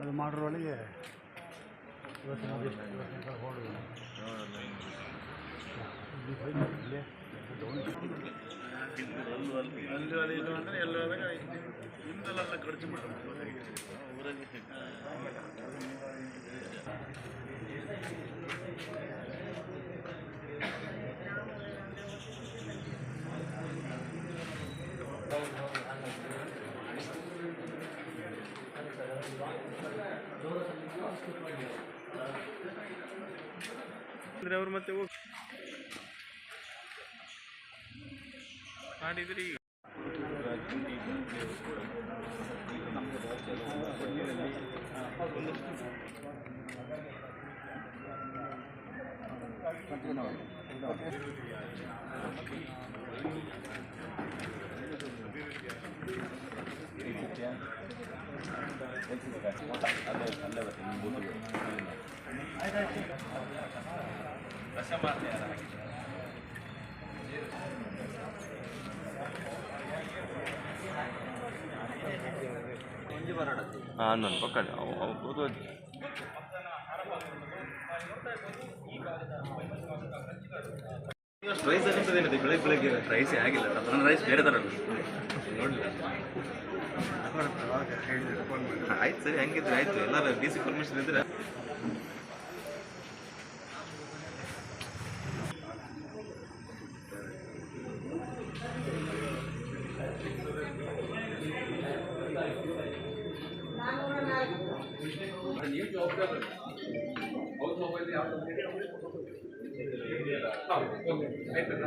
ಅದು ಮಾಡೋರೊಳಗೆ ಇವತ್ತಿನ ದಿವಸ ಅಂದ್ರೆ ಅವ್ರು ಮತ್ತೆ ಹೋಗಿ ಮಾಡಿದ್ರಿ ಹಾಂ ನನ್ನ ಪಕ್ಕ ಅವು ರೈಸ್ ಏನಿದೆ? ಬೆಳಗ್ಗೆ ಬೆಳಗ್ಗೆ ರೈಸೇ ಆಗಿಲ್ಲ. ನನ್ನ ರೈಸ್ ಬೇರೆ ಥರ ನೋಡಲಿಲ್ಲ. ಆಯ್ತು ಸರಿ ಹಂಗಿದ್ರೆ ಆಯ್ತು. ಎಲ್ಲರೂ ಬಿ ಸಿ ಪರ್ಮಿಷನ್ ಇದ್ರೆ. ನೀವು ಜವಾಬ್ದಾರಿ ಅವ್ರ ಮೊಬೈಲ್ ಆಯ್ತಲ್ಲ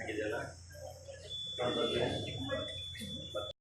ಆಗಿದೆಯಲ್ಲ